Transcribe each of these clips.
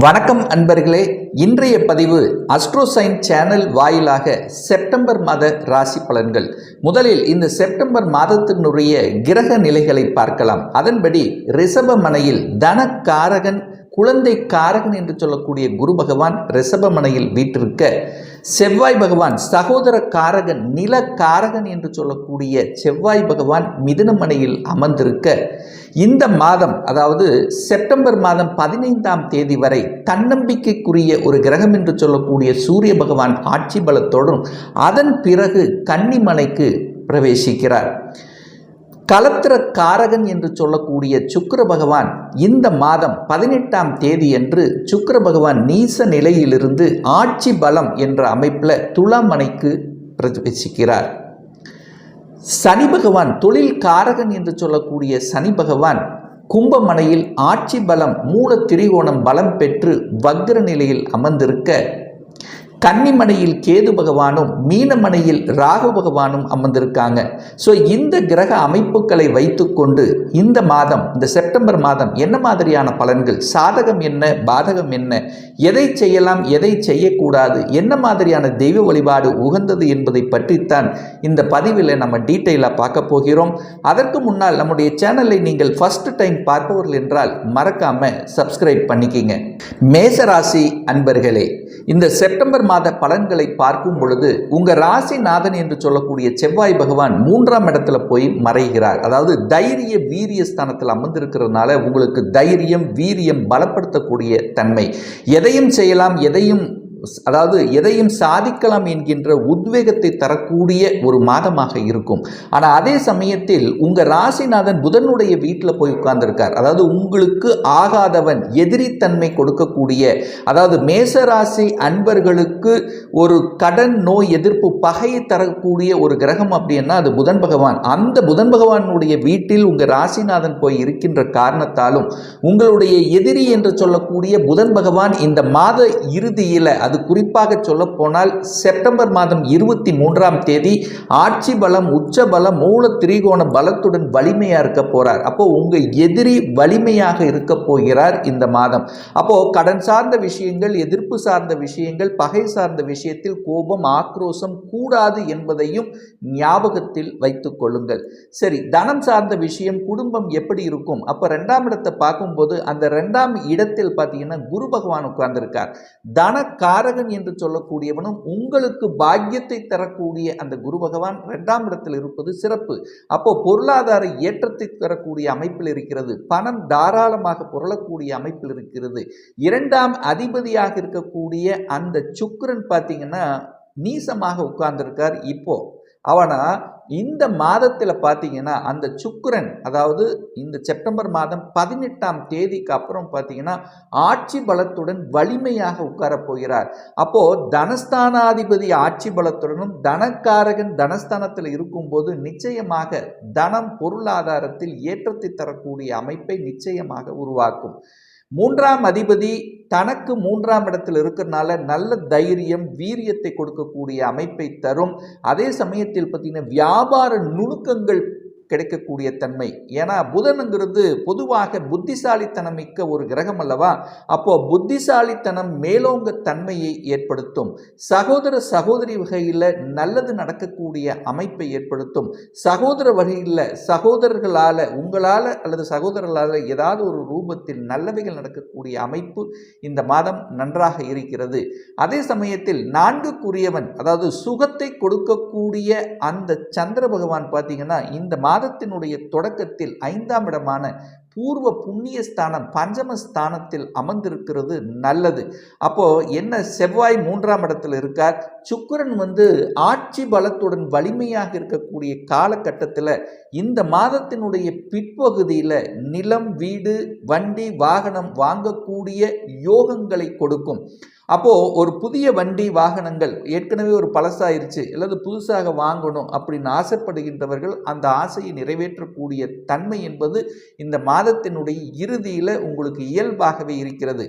வணக்கம் அன்பர்களே இன்றைய பதிவு அஸ்ட்ரோசைன் சேனல் வாயிலாக செப்டம்பர் மாத ராசி பலன்கள். முதலில் இந்த செப்டம்பர் மாதத்தினுடைய கிரக நிலைகளை பார்க்கலாம். அதன்படி ரிஷபமனையில் தனக்காரகன் குழந்தை காரகன் என்று சொல்லக்கூடிய குரு பகவான் ரிஷபமனையில் வீற்றிருக்க செவ்வாய் பகவான் சகோதர காரகன் நில காரகன் என்று சொல்லக்கூடிய செவ்வாய் பகவான் மிதுனமனையில் அமர்ந்திருக்க இந்த மாதம் அதாவது செப்டம்பர் மாதம் பதினைந்தாம் தேதி வரை தன்னம்பிக்கைக்குரிய ஒரு கிரகம் என்று சொல்லக்கூடிய சூரிய பகவான் ஆட்சி பலத்தோடும் அதன் பிறகு கன்னிமனைக்கு பிரவேசிக்கிறார். கலத்திர காரகன் என்று சொல்லக்கூடிய சுக்கர பகவான் இந்த மாதம் பதினெட்டாம் தேதி என்று சுக்கர பகவான் நீச நிலையிலிருந்து ஆட்சி பலம் என்ற அமைப்பில் துலாமனைக்கு பிரவேசிக்கிறார். சனி பகவான் தொழில் காரகன் என்று சொல்லக்கூடிய சனி பகவான் கும்பமனையில் ஆட்சி பலம் மூல திரிகோணம் பலம் பெற்று வக்ர நிலையில் அமர்ந்திருக்க கன்னிமனையில் கேது பகவானும் மீனமனையில் ராகு பகவானும் அமர்ந்திருக்காங்க. ஸோ இந்த கிரக அமைப்புகளை வைத்துக்கொண்டு இந்த மாதம் இந்த செப்டம்பர் மாதம் என்ன மாதிரியான பலன்கள்? சாதகம் என்ன? பாதகம் என்ன? எதை செய்யலாம்? எதை செய்யக்கூடாது? என்ன மாதிரியான தெய்வ வழிபாடு உகந்தது என்பதை பற்றித்தான் இந்த பதிவில் நம்ம டீட்டெயிலாக பார்க்க போகிறோம். அதற்கு முன்னால் நம்முடைய சேனலை நீங்கள் ஃபர்ஸ்ட் டைம் பார்ப்பவர்கள் என்றால் மறக்காம சப்ஸ்கிரைப் பண்ணிக்கிங்க. மேசராசி அன்பர்களே இந்த செப்டம்பர் மாத பலன்களை பார்க்கும் பொழுது உங்க ராசிநாதன் என்று சொல்லக்கூடிய செவ்வாய் பகவான் மூன்றாம் இடத்துல போய் மறைகிறார். அதாவது தைரிய வீரிய ஸ்தானத்தில் அமர்ந்திருக்கிறதுனால உங்களுக்கு தைரியம் வீரியம் பலப்படுத்தக்கூடிய தன்மை. எதையும் செய்யலாம் எதையும் அதாவது எதையும் சாதிக்கலாம் என்கின்ற உத்வேகத்தை தரக்கூடிய ஒரு மாதமாக இருக்கும். ஆனால் அதே சமயத்தில் உங்கள் ராசிநாதன் புதனுடைய வீட்டில் போய் உட்கார்ந்துருக்கார். அதாவது உங்களுக்கு ஆகாதவன் எதிரித்தன்மை கொடுக்கக்கூடிய அதாவது மேசராசி அன்பர்களுக்கு ஒரு கடன் நோய் எதிர்ப்பு பகையை தரக்கூடிய ஒரு கிரகம் அப்படின்னா அது புதன் பகவான். அந்த புதன் பகவானுடைய வீட்டில் உங்கள் ராசிநாதன் போய் இருக்கின்ற காரணத்தாலும் உங்களுடைய எதிரி என்று சொல்லக்கூடிய புதன் பகவான் இந்த மாத இறுதியில் அது குறிப்பாக சொல்ல போனால் செப்டம்பர் மாதம் இருபத்தி மூன்றாம் தேதி ஆட்சி பலம் உச்ச பலம் மூல திரிகோண பலத்துடன் வலிமையாக இருக்க போறார். அப்போ உங்கள் எதிரி வலிமையாக இருக்க போகிறார் இந்த மாதம். அப்போ கடன் சார்ந்த விஷயங்கள் எதிர்ப்பு சார்ந்த விஷயங்கள் பகை சார்ந்த விஷயத்தில் கோபம் ஆக்ரோஷம் கூடாது என்பதையும் ஞாபகத்தில் வைத்துக் கொள்ளுங்கள். சரி தனம் சார்ந்த விஷயம் குடும்பம் எப்படி இருக்கும்? அப்போ ரெண்டாம் இடத்தை பார்க்கும்போது அந்த ரெண்டாம் இடத்தில் பார்த்தீங்கன்னா குரு பகவான் உட்கார்ந்திருக்கார். தன காரகன் என்று சொல்லக்கூடியவனும் உங்களுக்கு பாக்கியத்தை தரக்கூடிய அந்த குரு பகவான் ரெண்டாம் இடத்தில் இருப்பது சிறப்பு. அப்போ பொருளாதார ஏற்றத்தை தரக்கூடிய அமைப்பில் இருக்கிறது. பணம் தாராளமாக புரளக்கூடிய அமைப்பில் இருக்கிறது. இரண்டாம் அதிபதியாக இருக்கக்கூடிய அந்த சுக்கரன் பார்த்தீங்கன்னா நீசமாக உட்கார்ந்திருக்கார். இப்போ அவனா இந்த மாதத்தில் பார்த்தீங்கன்னா அந்த சுக்கரன் அதாவது இந்த செப்டம்பர் மாதம் பதினெட்டாம் தேதிக்கு அப்புறம் பார்த்தீங்கன்னா ஆட்சி பலத்துடன் வலிமையாக உட்காரப் போகிறார். அப்போது தனஸ்தானாதிபதி ஆட்சி பலத்துடனும் தனக்காரகன் தனஸ்தானத்தில் இருக்கும்போது நிச்சயமாக தனம் பொருளாதாரத்தில் ஏற்றத்தை தரக்கூடிய அமைப்பை நிச்சயமாக உருவாக்கும். மூன்றாம் அதிபதி தனக்கு மூன்றாம் இடத்தில் இருக்கிறனால நல்ல தைரியம் வீரியத்தை கொடுக்கக்கூடிய அமைப்பை தரும். அதே சமயத்தில் பார்த்தீங்கன்னா வியாபார நுணுக்கங்கள் கிடைக்கக்கூடிய தன்மை. ஏன்னா புதனுங்கிறது பொதுவாக புத்திசாலித்தனம் மிக்க ஒரு கிரகம் அல்லவா? அப்போ புத்திசாலித்தனம் மேலோங்க தன்மையை ஏற்படுத்தும். சகோதர சகோதரி வகையில் நல்லது நடக்கக்கூடிய அமைப்பை ஏற்படுத்தும். சகோதர வகையில் சகோதரர்களால் உங்களால் அல்லது சகோதரர்களால் ஏதாவது ஒரு ரூபத்தில் நல்லவைகள் நடக்கக்கூடிய அமைப்பு இந்த மாதம் நன்றாக இருக்கிறது. அதே சமயத்தில் நான்குக்குரியவன் அதாவது சுகத்தை கொடுக்கக்கூடிய அந்த சந்திர பகவான் பார்த்தீங்கன்னா இந்த மாதம் மாதத்தினுடைய தொடக்கத்தில் ஐந்தாம் இடமான பூர்வ புண்ணிய ஸ்தானம் பஞ்சம ஸ்தானத்தில் அமர்ந்திருக்கிறது நல்லது. அப்போ என்ன செவ்வாய் மூன்றாம் இடத்தில் இருக்கார்? சுக்கரன் வந்து ஆட்சி பலத்துடன் வலிமையாக இருக்கக்கூடிய காலகட்டத்தில் இந்த மாதத்தினுடைய பிற்பகுதியில் நிலம் வீடு வண்டி வாகனம் வாங்கக்கூடிய யோகங்களை கொடுக்கும். அப்போது ஒரு புதிய வண்டி வாகனங்கள் ஏற்கனவே ஒரு பழசாயிருச்சு. அல்லது புதுசாக வாங்கணும் அப்படின்னு ஆசைப்படுகின்றவர்கள் அந்த ஆசையை நிறைவேற்றக்கூடிய தன்மை என்பது இந்த மாதத்தினுடைய இறுதியில் உங்களுக்கு இயல்பாகவே இருக்கிறது.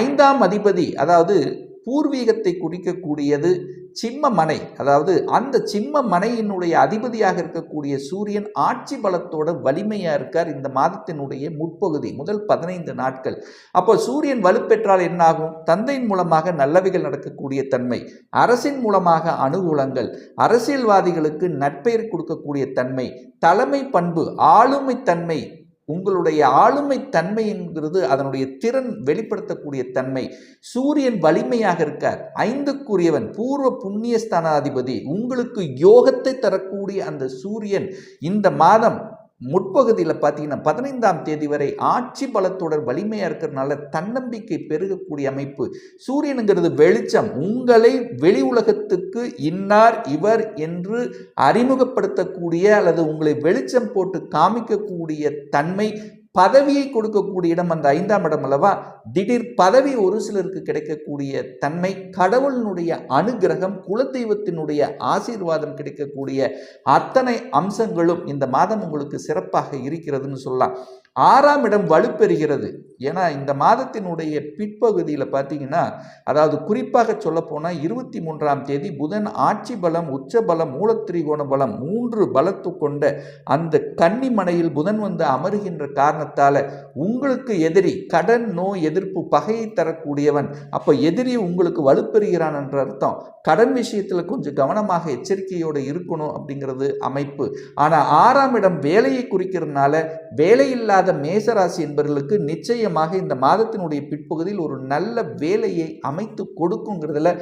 ஐந்தாம் அதிபதி அதாவது பூர்வீகத்தை குறிக்கக்கூடியது சிம்ம மனை அதாவது அந்த சிம்ம மனையினுடைய அதிபதியாக இருக்கக்கூடிய சூரியன் ஆட்சி பலத்தோட வலிமையாக இருக்கார் இந்த மாதத்தினுடைய முற்பகுதி முதல் பதினைந்து நாட்கள். அப்போ சூரியன் வலுப்பெற்றால் என்னாகும்? தந்தையின் மூலமாக நல்லவைகள் நடக்கக்கூடிய தன்மை அரசின் மூலமாக அனுகூலங்கள் அரசியல்வாதிகளுக்கு நட்பெயர் கொடுக்கக்கூடிய தன்மை தலைமை பண்பு ஆளுமை தன்மை உங்களுடைய ஆளுமை தன்மை என்கிறது அதனுடைய திறன் வெளிப்படுத்தக்கூடிய தன்மை. சூரியன் வலிமையாக இருக்கார். ஐந்துக்குரியவன் பூர்வ புண்ணியஸ்தானாதிபதி. உங்களுக்கு யோகத்தை தரக்கூடிய அந்த சூரியன் இந்த மாதம் முற்பகுதியில் பார்த்தீங்கன்னா பதினைந்தாம் தேதி வரை ஆட்சி பலத்தொடர் வலிமையாக இருக்கிறதுனால தன்னம்பிக்கை பெருகக்கூடிய அமைப்பு. சூரியனுங்கிறது வெளிச்சம். உங்களை வெளி உலகத்துக்கு இன்னார் இவர் என்று அறிமுகப்படுத்தக்கூடிய அல்லது உங்களை வெளிச்சம் போட்டு காமிக்கக்கூடிய தன்மை பதவியை கொடுக்கக்கூடிய இடம் அந்த ஐந்தாம் இடம் அல்லவா? திடீர் பதவி ஒரு சிலருக்கு கிடைக்கக்கூடிய தன்மை கடவுளினுடைய அனுகிரகம் குலதெய்வத்தினுடைய ஆசீர்வாதம் கிடைக்கக்கூடிய அத்தனை அம்சங்களும் இந்த மாதம் உங்களுக்கு சிறப்பாக இருக்கிறதுன்னு சொல்லலாம். ஆறாம் இடம் வலுப்பெறுகிறது. ஏன்னா இந்த மாதத்தினுடைய பிற்பகுதியில் பார்த்தீங்கன்னா அதாவது குறிப்பாக சொல்லப்போனால் இருபத்தி மூன்றாம் தேதி புதன் ஆட்சி பலம் உச்ச பலம் மூலத்திரிகோண பலம் மூன்று பலத்து கொண்ட அந்த கன்னிமனையில் புதன் வந்து அமருகின்ற காரணத்தால் உங்களுக்கு எதிரி கடன் நோய் எதிர்ப்பு பகையை தரக்கூடியவன். அப்போ எதிரி உங்களுக்கு வலுப்பெறுகிறான் என்ற அர்த்தம். கடன் விஷயத்தில் கொஞ்சம் கவனமாக எச்சரிக்கையோடு இருக்கணும் அப்படிங்கிறது அமைப்பு. ஆனால் ஆறாம் இடம் வேலையை குறிக்கிறதுனால வேலையில்லாத மேசராசி என்பவர்களுக்கு நிச்சயமாக இந்த மாதத்தினுடைய பிற்பகுதியில் ஒரு நல்ல வேலையை அமைத்து கொடுக்குங்கிறதுல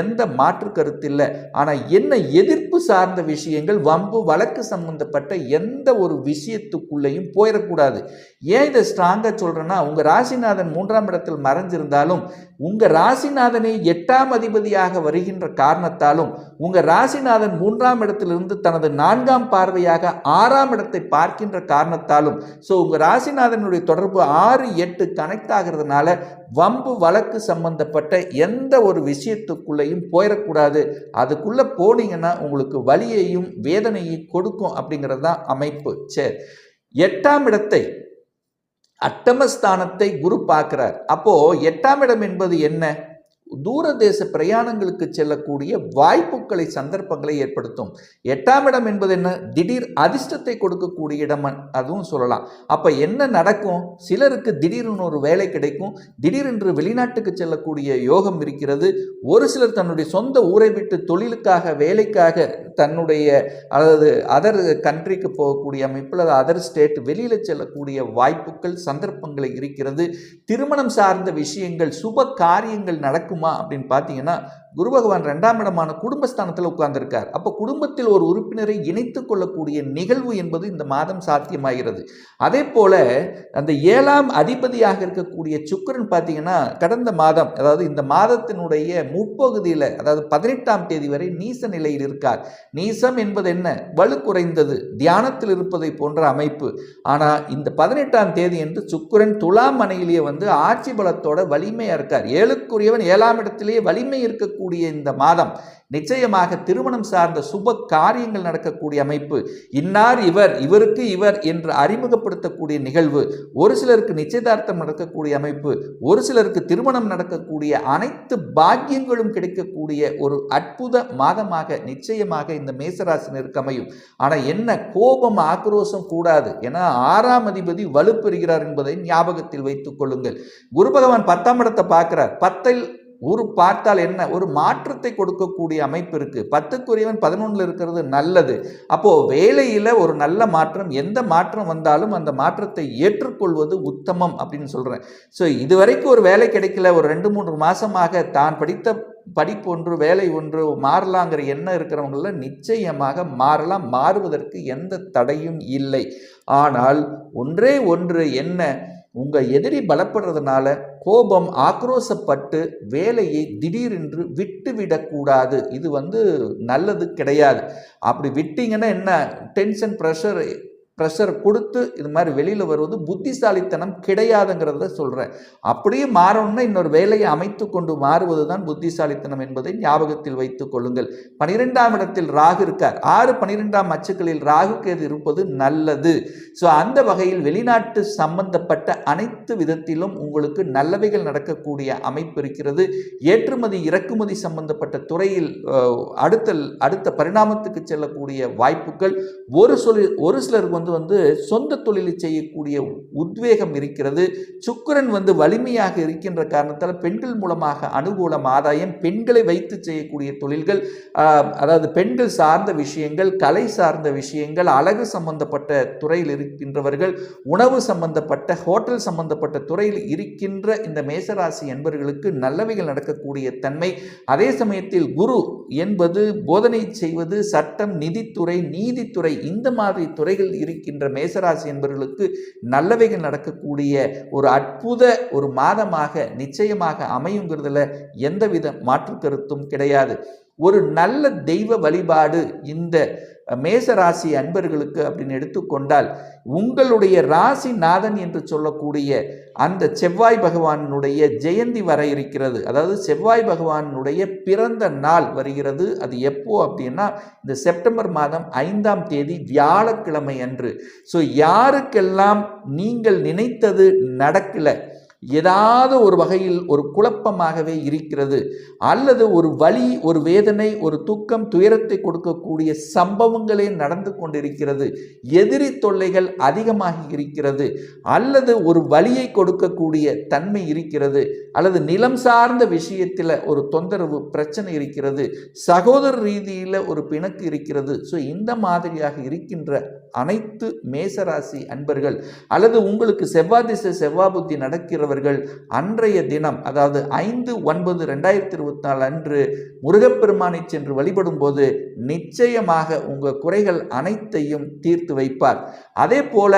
எந்த மாற்று கருத்து இல்லை. ஆனால் என்ன எதிர்ப்பு சார்ந்த விஷயங்கள் வம்பு வழக்கு சம்பந்தப்பட்ட எந்த ஒரு விஷயத்துக்குள்ளேயும் போயிடக்கூடாது. ஏன் இதை ஸ்ட்ராங்காக சொல்கிறேன்னா உங்கள் ராசிநாதன் மூன்றாம் இடத்தில் மறைஞ்சிருந்தாலும் உங்கள் ராசிநாதனை எட்டாம் அதிபதியாக வருகின்ற காரணத்தாலும் உங்கள் ராசிநாதன் மூன்றாம் இடத்திலிருந்து தனது நான்காம் பார்வையாக ஆறாம் இடத்தை பார்க்கின்ற காரணத்தாலும் ஸோ உங்கள் ராசிநாதனுடைய தொடர்பு ஆறு எட்டு கனெக்ட் ஆகிறதுனால வம்பு வழக்கு சம்பந்தப்பட்ட எந்த ஒரு விஷயத்துக்குள்ளேயும் போயிடக்கூடாது. அதுக்குள்ளே போனீங்கன்னா உங்களுக்கு வலியையும் வேதனையும் கொடுக்கும் அப்படிங்கிறது தான் அமைப்பு. சரி எட்டாம் இடத்தை அட்டமஸ்தானத்தை குரு பார்க்கிறார். அப்போ எட்டாம் இடம் என்பது என்ன? தூரதேச பிரயாணங்களுக்கு செல்லக்கூடிய வாய்ப்புகளை சந்தர்ப்பங்களை ஏற்படுத்தும். எட்டாம் இடம் என்பது என்ன? திடீர் அதிர்ஷ்டத்தை கொடுக்கக்கூடிய இடம் அதுவும் சொல்லலாம். அப்போ என்ன நடக்கும்? சிலருக்கு திடீர்னு ஒரு வேலை கிடைக்கும். திடீரென்று வெளிநாட்டுக்கு செல்லக்கூடிய யோகம் இருக்கிறது. ஒரு சிலர் தன்னுடைய சொந்த ஊரை விட்டு தொழிலுக்காக வேலைக்காக தன்னுடைய அதாவது அதர் கண்ட்ரிக்கு போகக்கூடிய அமைப்பில் அது அதர் ஸ்டேட் வெளியில் செல்லக்கூடிய வாய்ப்புகள் சந்தர்ப்பங்களை இருக்கிறது. திருமணம் சார்ந்த விஷயங்கள் சுப காரியங்கள் நடக்கும் அப்படின்னு பார்த்தீங்கன்னா குரு பகவான் ரெண்டாம் இடமான குடும்பஸ்தானத்தில் உட்கார்ந்திருக்கார். அப்போ குடும்பத்தில் ஒரு உறுப்பினரை இணைத்து கொள்ளக்கூடிய நிகழ்வு என்பது இந்த மாதம் சாத்தியமாகிறது. அதே போல அந்த ஏழாம் அதிபதியாக இருக்கக்கூடிய சுக்கரன் பார்த்தீங்கன்னா கடந்த மாதம் அதாவது இந்த மாதத்தினுடைய முற்பகுதியில் அதாவது பதினெட்டாம் தேதி வரை நீச நிலையில் இருக்கார். நீசம் என்பது என்ன? வலு குறைந்தது தியானத்தில் இருப்பதை போன்ற அமைப்பு. ஆனால் இந்த பதினெட்டாம் தேதி என்று சுக்கிரன் துலாம் மனையிலேயே வந்து ஆட்சி பலத்தோட வலிமையாக இருக்கார். ஏழுக்குரியவன் ஏழாம் இடத்திலேயே வலிமை இருக்கக்கூடிய இந்த மாதம் நிச்சயமாக திருமணம் சார்ந்த சுப காரியங்கள் நடக்கக்கூடிய அமைப்பு. இன்னார் இவர் இவருக்கு இவர் என்று அறிமுகப்படுத்தக்கூடிய நிகழ்வு ஒரு சிலருக்கு நிச்சயதார்த்தம் நடக்கக்கூடிய அமைப்பு ஒரு சிலருக்கு திருமணம் நடக்கக்கூடிய அனைத்து பாக்கியங்களும் கிடைக்கக்கூடிய ஒரு அற்புத மாதமாக நிச்சயமாக இந்த மேசராசினருக்கு அமையும். ஆனால் என்ன கோபம் ஆக்ரோஷம் கூடாது ஏன்னா ஆறாம் அதிபதி வலுப்பெறுகிறார் என்பதை ஞாபகத்தில் வைத்துக் கொள்ளுங்கள். குரு பகவான் பத்தாம் இடத்தை பார்க்கிறார். பத்தில் ஒரு பார்த்தால் என்ன? ஒரு மாற்றத்தை கொடுக்கக்கூடிய அமைப்பு இருக்குது பத்துக்குரியவன் பதினொன்றில் இருக்கிறது நல்லது. அப்போது வேலையில் ஒரு நல்ல மாற்றம் எந்த மாற்றம் வந்தாலும் அந்த மாற்றத்தை ஏற்றுக்கொள்வது உத்தமம் அப்படின்னு சொல்கிறேன் ஸோ இதுவரைக்கும் ஒரு வேலை கிடைக்கல. ஒரு ரெண்டு மூன்று மாதமாக தான் படித்த படிப்பு ஒன்று வேலை ஒன்று மாறலாங்கிற எண்ணம் இருக்கிறவங்கள நிச்சயமாக மாறலாம். மாறுவதற்கு எந்த தடையும் இல்லை. ஆனால் ஒன்றே ஒன்று என்ன? உங்கள் எதிரி பலப்படுறதுனால கோபம் ஆக்ரோசப்பட்டு வேலையை திடீரென்று விட்டு விடக்கூடாது இது வந்து நல்லது கிடையாது. அப்படி விட்டிங்கன்னா என்ன? டென்ஷன் ப்ரெஷர் ப்ரெஷர் கொடுத்து இது மாதிரி வெளியில் வருவது புத்திசாலித்தனம் கிடையாதுங்கிறத சொல்கிறேன் அப்படியே மாறணும்னா இன்னொரு வேலையை அமைத்து கொண்டு மாறுவது தான் புத்திசாலித்தனம் என்பதை ஞாபகத்தில் வைத்துக் கொள்ளுங்கள். பனிரெண்டாம் இடத்தில் ராகு இருக்கார். ஆறு பனிரெண்டாம் அச்சுக்களில் ராகு கேது இருப்பது நல்லது. ஸோ அந்த வகையில் வெளிநாட்டு சம்பந்தப்பட்ட அனைத்து விதத்திலும் உங்களுக்கு நல்லவைகள் நடக்கக்கூடிய அமைப்பு இருக்கிறது. ஏற்றுமதி இறக்குமதி சம்பந்தப்பட்ட துறையில் அடுத்த அடுத்த பரிணாமத்துக்கு செல்லக்கூடிய வாய்ப்புகள். ஒரு சொல் ஒரு சிலருக்கு வந்து வந்து சொந்த தொழிலை செய்யக்கூடிய உத்வேகம் இருக்கிறது. சுக்கிரன் வந்து வலிமையாக இருக்கின்ற காரணத்தால் பெண்கள் மூலமாக அனுகூலம் ஆதாயம் பெண்களை வைத்து செய்யக்கூடிய தொழில்கள் அதாவது பெண்கள் சார்ந்த விஷயங்கள் கலை சார்ந்த விஷயங்கள் அழகு சம்பந்தப்பட்ட துறையில் இருக்கின்றவர்கள் உணவு சம்பந்தப்பட்ட ஹோட்டல் சம்பந்தப்பட்ட துறையில் இருக்கின்ற இந்த மேசராசி என்பவர்களுக்கு நல்லவைகள் நடக்கக்கூடிய தன்மை. அதே சமயத்தில் குரு என்பது போதனை செய்வது சட்டம் நிதித்துறை நீதித்துறை இந்த மாதிரி துறைகள் இருக்கின்ற மேசராசி என்பவர்களுக்கு நல்லவைகள் நடக்கக்கூடிய ஒரு அற்புத ஒரு மாதமாக நிச்சயமாக அமையுங்கிறதுல எந்தவித மாற்று கருத்தும் கிடையாது. ஒரு நல்ல தெய்வ வழிபாடு இந்த மேச ராசி அன்பர்களுக்கு அப்படின்னு எடுத்துக்கொண்டால் உங்களுடைய ராசி நாதன் என்று சொல்லக்கூடிய அந்த செவ்வாய் பகவானுடைய ஜெயந்தி வர இருக்கிறது. அதாவது செவ்வாய் பகவானுடைய பிறந்த நாள் வருகிறது. அது எப்போ அப்படின்னா இந்த செப்டம்பர் மாதம் ஐந்தாம் தேதி வியாழக்கிழமை அன்று. ஸோ யாருக்கெல்லாம் நீங்கள் நினைத்தது நடக்கலை ஏதாவது ஒரு வகையில் ஒரு குழப்பமாகவே இருக்கிறது. அல்லது ஒரு வலி ஒரு வேதனை ஒரு துக்கம் துயரத்தை கொடுக்கக்கூடிய சம்பவங்களே நடந்து கொண்டிருக்கிறது. எதிரி தொல்லைகள் அதிகமாகி இருக்கிறது. அல்லது ஒரு வலியை கொடுக்கக்கூடிய தன்மை இருக்கிறது. அல்லது நிலம் சார்ந்த விஷயத்தில் ஒரு தொந்தரவு பிரச்சனை இருக்கிறது. சகோதர ரீதியில் ஒரு பிணக்கு இருக்கிறது. ஸோ இந்த மாதிரியாக இருக்கின்ற அனைத்து மேசராசி அன்பர்கள் அல்லது உங்களுக்கு செவ்வாய் திசை செவ்வாய் புத்தி நடக்கிறவர்கள் அன்றைய தினம் அதாவது ஐந்து ஒன்பது ரெண்டாயிரத்தி இருபத்தி நாலு அன்று முருகப்பெருமானை சென்று வழிபடும் போது நிச்சயமாக உங்கள் குறைகள் அனைத்தையும் தீர்த்து வைப்பார். அதே போல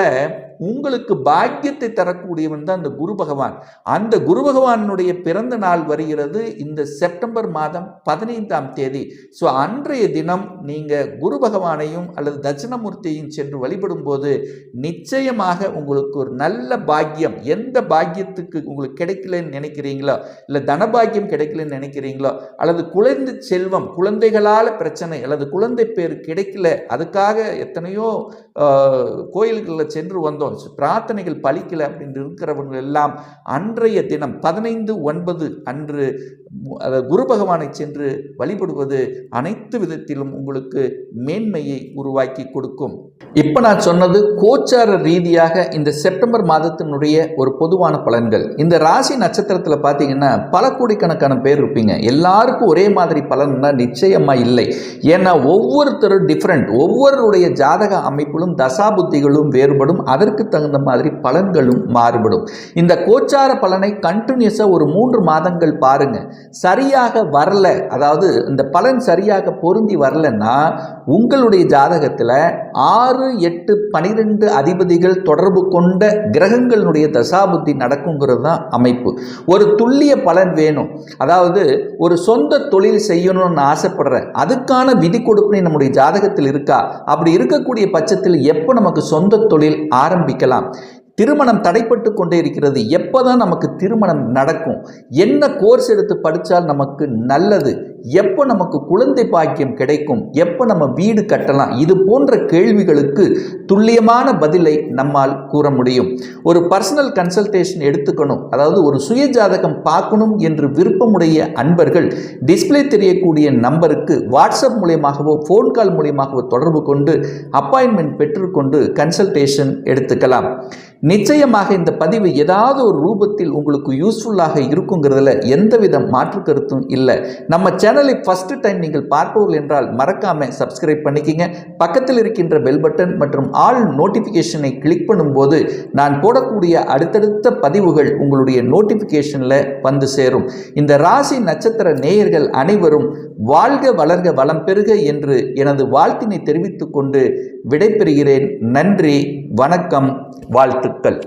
உங்களுக்கு பாக்கியத்தை தரக்கூடியவன் தான் அந்த குரு பகவான். அந்த குரு பகவானுடைய பிறந்த நாள் வருகிறது இந்த செப்டம்பர் மாதம் பதினைந்தாம் தேதி. ஸோ அன்றைய தினம் நீங்கள் குரு பகவானையும் அல்லது தட்சிணமூர்த்தியையும் சென்று வழிபடும் போது நிச்சயமாக உங்களுக்கு ஒரு நல்ல பாக்கியம். எந்த பாக்கியத்துக்கு உங்களுக்கு கிடைக்கலன்னு நினைக்கிறீங்களோ இல்லை தனபாக்கியம் கிடைக்கலன்னு நினைக்கிறீங்களோ அல்லது குழந்தை செல்வம் குழந்தைகளால் பிரச்சனை அல்லது குழந்தை பேர் கிடைக்கல அதுக்காக எத்தனையோ கோயில்களில் சென்று வந்தோம். பிரார்த்தனைகள் பலிக்கல அப்படின்னு இருக்கிறவங்க எல்லாம் அன்றைய தினம் பதினைந்து ஒன்பது அன்று குரு பகவானை சென்று வழிபடுவது அனைத்து விதத்திலும் உங்களுக்கு மேன்மையை உருவாக்கி கொடுக்கும். இப்போ நான் சொன்னது கோச்சார ரீதியாக இந்த செப்டம்பர் மாதத்தினுடைய ஒரு பொதுவான பலன்கள். இந்த ராசி நட்சத்திரத்தில் பார்த்தீங்கன்னா பல கோடிக்கணக்கான பேர் இருப்பீங்க. எல்லாருக்கும் ஒரே மாதிரி பலன்னா நிச்சயமாக இல்லை. ஏன்னா ஒவ்வொருத்தரும் டிஃப்ரெண்ட் ஒவ்வொருடைய ஜாதக அமைப்பிலும் தசாபுத்திகளும் வேறுபடும். அதற்கு தகுந்த மாதிரி பலன்களும் மாறுபடும். இந்த கோச்சார பலனை கண்டினியூஸாக ஒரு மூன்று மாதங்கள் பாருங்கள் சரியாக வரல அதாவது இந்த பலன் சரியாக பொருந்தி வரலன்னா உங்களுடைய ஜாதகத்தில் ஆறு எட்டு பனிரெண்டு அதிபதிகள் தொடர்பு கொண்ட கிரகங்களுடைய தசாபுத்தி நடக்குங்கிறது தான் அமைப்பு. ஒரு துல்லிய பலன் வேணும். அதாவது ஒரு சொந்த தொழில் செய்யணும்னு ஆசைப்படுறேன். அதுக்கான விதி கொடுப்பினை நம்முடைய ஜாதகத்தில் இருக்கா? அப்படி இருக்கக்கூடிய பட்சத்தில் எப்போ நமக்கு சொந்த தொழில் ஆரம்பிக்கலாம்? திருமணம் தடைப்பட்டு கொண்டே இருக்கிறது. எப்போ தான் நமக்கு திருமணம் நடக்கும்? என்ன கோர்ஸ் எடுத்து படித்தால் நமக்கு நல்லது? எப்போ நமக்கு குழந்தை பாக்கியம் கிடைக்கும்? எப்போ நம்ம வீடு கட்டலாம்? இது போன்ற கேள்விகளுக்கு துல்லியமான பதிலை நம்மால் கூற முடியும். ஒரு பர்சனல் கன்சல்டேஷன் எடுத்துக்கணும். அதாவது ஒரு சுய ஜாதகம் பார்க்கணும் என்று விருப்பமுடைய அன்பர்கள் டிஸ்ப்ளே தெரியக்கூடிய நம்பருக்கு வாட்ஸ்அப் மூலியமாகவோ ஃபோன் கால் மூலியமாகவோ தொடர்பு கொண்டு அப்பாயின்மெண்ட் பெற்றுக்கொண்டு கன்சல்டேஷன் எடுத்துக்கலாம். நிச்சயமாக இந்த பதிவு ஏதாவது ஒரு ரூபத்தில் உங்களுக்கு யூஸ்ஃபுல்லாக இருக்குங்கிறதுல எந்தவித மாற்று கருத்தும் இல்லை. நம்ம சேனலை ஃபஸ்ட்டு டைம் நீங்கள் பார்ப்பவர்கள் என்றால் மறக்காம சப்ஸ்கிரைப் பண்ணிக்கிங்க. பக்கத்தில் இருக்கின்ற பெல் பட்டன் மற்றும் ஆல் நோட்டிஃபிகேஷனை கிளிக் பண்ணும்போது நான் போடக்கூடிய அடுத்தடுத்த பதிவுகள் உங்களுடைய நோட்டிஃபிகேஷனில் வந்து சேரும். இந்த ராசி நட்சத்திர நேயர்கள் அனைவரும் வாழ்க வளர்க வளம் பெறுக என்று எனது வாழ்த்தினை தெரிவித்துக்கொண்டு விடைபெறுகிறேன். நன்றி வணக்கம் வாழ்த்து வாழ்த்துக்கள்